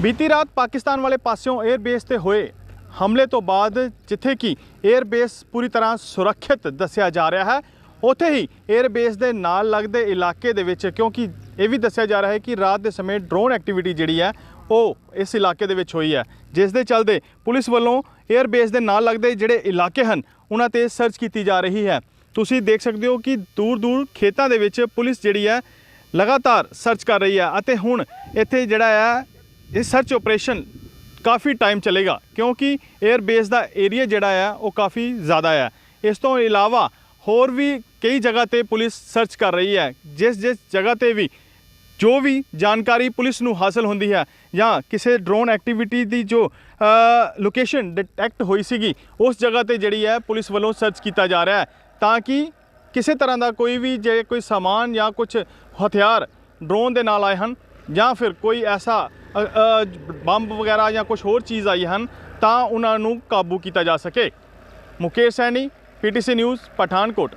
ਬੀਤੀ ਰਾਤ ਪਾਕਿਸਤਾਨ ਵਾਲੇ ਪਾਸਿਓਂ 에ਅਰ ਬੇਸ ਤੇ ਹੋਏ ਹਮਲੇ ਤੋਂ ਬਾਅਦ ਜਿੱਥੇ ਕਿ 에ਅਰ ਬੇਸ ਪੂਰੀ ਤਰ੍ਹਾਂ ਸੁਰੱਖਿਅਤ ਦੱਸਿਆ ਜਾ ਰਿਹਾ ਹੈ, ਉੱਥੇ ਹੀ 에ਅਰ ਬੇਸ ਦੇ ਨਾਲ ਲੱਗਦੇ ਇਲਾਕੇ ਦੇ ਵਿੱਚ, ਕਿਉਂਕਿ ਇਹ ਵੀ ਦੱਸਿਆ ਜਾ ਰਿਹਾ ਹੈ ਕਿ ਰਾਤ ਦੇ ਸਮੇਂ ਡਰੋਨ ਐਕਟੀਵਿਟੀ ਜਿਹੜੀ ਹੈ, ਉਹ ਇਸ ਇਲਾਕੇ ਦੇ ਵਿੱਚ ਹੋਈ ਹੈ। ਜਿਸ ਦੇ ਚਲਦੇ ਪੁਲਿਸ ਵੱਲੋਂ 에ਅਰ ਬੇਸ ਦੇ ਨਾਲ ਲੱਗਦੇ ਜਿਹੜੇ ਇਲਾਕੇ ਹਨ, ਉਹਨਾਂ ਤੇ ਸਰਚ ਕੀਤੀ ਜਾ ਰਹੀ ਹੈ। ਤੁਸੀਂ ਦੇਖ ਸਕਦੇ ਹੋ ਕਿ ਦੂਰ ਦੂਰ ਖੇਤਾਂ ਦੇ ਵਿੱਚ ਪੁਲਿਸ ਜਿਹੜੀ ਹੈ, ਲਗਾਤਾਰ ਸਰਚ ਕਰ ਰਹੀ ਹੈ ਅਤੇ ਹੁਣ ਇੱਥੇ ਜਿਹੜਾ ਹੈ ਇਹ ਸਰਚ ਆਪਰੇਸ਼ਨ ਕਾਫੀ ਟਾਈਮ ਚੱਲੇਗਾ, ਕਿਉਂਕਿ 에ਅਰ ਬੇਸ ਦਾ ਏਰੀਆ ਜਿਹੜਾ ਹੈ ਉਹ ਕਾਫੀ ਜ਼ਿਆਦਾ ਹੈ ਇਸ ਤੋਂ ਇਲਾਵਾ ਹੋਰ ਵੀ ਕਈ ਜਗ੍ਹਾ ਤੇ ਪੁਲਿਸ ਸਰਚ ਕਰ ਰਹੀ ਹੈ। ਜਿਸ ਜਿਸ ਜਗ੍ਹਾ ਤੇ ਵੀ ਜੋ ਵੀ ਜਾਣਕਾਰੀ ਪੁਲਿਸ ਨੂੰ ਹਾਸਲ ਹੁੰਦੀ ਹੈ ਜਾਂ ਕਿਸੇ ਡਰੋਨ ਐਕਟੀਵਿਟੀ ਦੀ ਜੋ ਲੋਕੇਸ਼ਨ ਡਿਟੈਕਟ ਹੋਈ ਸੀਗੀ, ਉਸ ਜਗ੍ਹਾ ਤੇ ਜਿਹੜੀ ਹੈ ਪੁਲਿਸ ਵੱਲੋਂ ਸਰਚ ਕੀਤਾ ਜਾ ਰਿਹਾ ਹੈ। ਤਾਂ ਕਿ ਕਿਸੇ ਤਰ੍ਹਾਂ ਦਾ ਕੋਈ ਵੀ ਜੇ ਕੋਈ ਸਾਮਾਨ ਜਾਂ ਕੁਝ ਹਥਿਆਰ ਡਰੋਨ ਦੇ ਨਾਲ ਆਏ ਹਨ ਜਾਂ ਫਿਰ ਕੋਈ ਐਸਾ ਬੰਬ ਵਗੈਰਾ ਜਾਂ ਕੁਝ ਹੋਰ ਚੀਜ਼ ਆਈ ਹਨ, ਤਾਂ ਉਹਨਾਂ ਨੂੰ ਕਾਬੂ ਕੀਤਾ ਜਾ ਸਕੇ। Mukesh Saini PTC news, Pathankot.